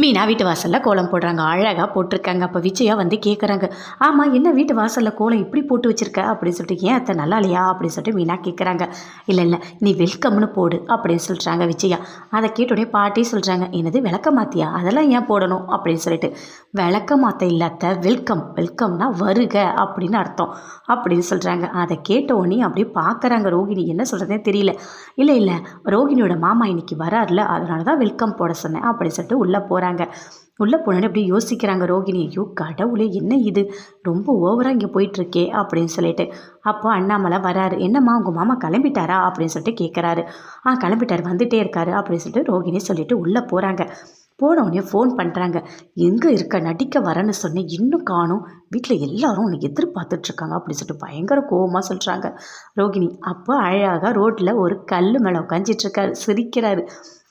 மீனா வீட்டு வாசலில் கோலம் போடுறாங்க. அழகாக போட்டிருக்காங்க. அப்போ விஜயா வந்து கேட்குறாங்க ஆமாம் என்ன வீட்டு வாசலில் கோலம் இப்படி போட்டு வச்சிருக்க? அப்படின்னு சொல்லிட்டு ஏன் அத்தை நல்லா இல்லையா? அப்படின்னு சொல்லிட்டு மீனா கேட்குறாங்க இல்லை இல்லை நீ வெல்கம்னு போடு அப்படின்னு சொல்கிறாங்க விஜயா. அதை கேட்டோடனே பாட்டி சொல்கிறாங்க என்னது விளக்க மாத்தியா? அதெல்லாம் ஏன் போடணும்? அப்படின்னு சொல்லிட்டு விளக்க மாத்த இல்லாத வெல்கம் வெல்கம்னா வருக அப்படின்னு அர்த்தம். அப்படின்னு சொல்கிறாங்க அதை கேட்ட உடனே அப்படியே பார்க்குறாங்க ரோகிணி. என்ன சொல்கிறதே தெரியல. இல்லை இல்லை ரோகிணியோட மாமா இன்னைக்கு வராருல. அதனால தான் வெல்கம் போட சொன்னேன் அப்படின்னு சொல்லிட்டு உள்ளே போகிறாங்க உள்ளே போனோடனே அப்படியே யோசிக்கிறாங்க ரோகிணி ஐயோ கடவுளே என்ன இது? ரொம்ப ஓவராக இங்கே போயிட்டுருக்கே அப்படின்னு சொல்லிட்டு. அப்போ அண்ணாமலை வராரு என்னம்மா உங்கள் மாமா கிளம்பிட்டாரா? அப்படின்னு சொல்லிட்டு கேட்குறாரு ஆ கிளம்பிட்டார் வந்துட்டே இருக்காரு அப்படின்னு சொல்லிட்டு ரோகிணி சொல்லிட்டு உள்ளே போகிறாங்க போனவுடனே ஃபோன் பண்ணுறாங்க எங்கே இருக்க? நடிக்க வரேன்னு சொன்னேன். இன்னும் காணும். வீட்டில் எல்லாரும் உன்னை எதிர்பார்த்துட்ருக்காங்க அப்படின்னு சொல்லிட்டு பயங்கர கோபமாக சொல்கிறாங்க ரோகிணி அப்போ அழகாக ரோட்டில் ஒரு கல் மேலே உட்காந்துட்ருக்காரு சிரிக்கிறாரு.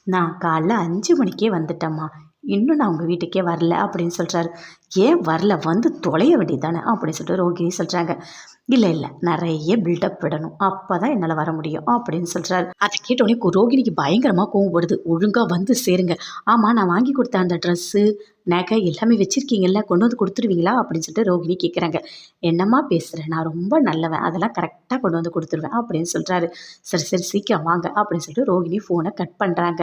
நான் காலைல அஞ்சு மணிக்கே வந்துட்டேம்மா. இன்னும் நான் உங்கள் வீட்டுக்கே வரல அப்படின்னு சொல்கிறாரு ஏன் வரல? வந்து தொலைய வேண்டியதானே அப்படின்னு சொல்லிட்டு ரோகிணி சொல்கிறாங்க இல்லை இல்லை நிறைய பில்டப் விடணும். அப்போ தான் என்னால் வர முடியும் அப்படின்னு சொல்கிறாரு அதை கேட்டோடனே ரோகிணிக்கு பயங்கரமாக கோவம் வருது. ஒழுங்காக வந்து சேருங்க. ஆமாம் நான் வாங்கி கொடுத்த அந்த ட்ரெஸ்ஸு நகை எல்லாமே வச்சுருக்கீங்கல்ல கொண்டு வந்து கொடுத்துருவீங்களா? அப்படின்னு சொல்லிட்டு ரோகிணி கேட்குறாங்க என்னம்மா பேசுகிறேன் நான் ரொம்ப நல்லவன். அதெல்லாம் கரெக்டாக கொண்டு வந்து கொடுத்துருவேன் அப்படின்னு சொல்கிறாரு சரி சரி சீக்கிரம் வாங்க அப்படின்னு சொல்லிட்டு ரோகிணி ஃபோனை கட் பண்ணுறாங்க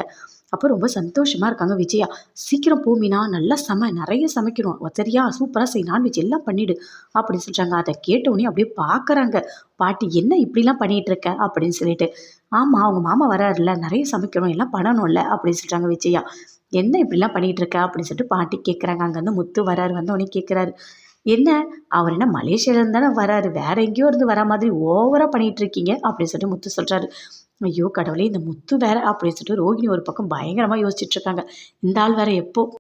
அப்போ ரொம்ப சந்தோஷமாக இருக்காங்க விஜயா. சீக்கிரம் போமினா நல்லா சம நிறைய சமைக்கணும். சரியா சூப்பராக செய் நான்வெஜ் எல்லாம் பண்ணிடு அப்படின்னு சொல்கிறாங்க அதை கேட்டவுடனே அப்படியே பார்க்குறாங்க பாட்டி என்ன இப்படிலாம் பண்ணிகிட்டு இருக்க? அப்படின்னு சொல்லிட்டு ஆமாம் அவங்க மாமா வராருல நிறைய சமைக்கணும் எல்லாம் பண்ணணும்ல அப்படின்னு சொல்கிறாங்க விஜயா. என்ன இப்படிலாம் பண்ணிகிட்ருக்க? அப்படின்னு சொல்லிட்டு பாட்டி கேட்குறாங்க. அங்கேருந்து முத்து வராரு. வந்தவொடனே கேட்குறாரு என்ன? அவர் என்ன மலேசியாவிலேருந்து தானே வராரு? வேறு எங்கேயோ இருந்து வர மாதிரி ஓவராக பண்ணிகிட்டு இருக்கீங்க அப்படின்னு சொல்லிட்டு முத்து சொல்கிறாரு ஐயோ கடவுளே இந்த முத்து வேற அப்படின்னு சொல்லிட்டு ரோகிணி ஒரு பக்கம் பயங்கரமாக யோசிச்சுட்ருக்காங்க. இந்த ஆள் வேற எப்போ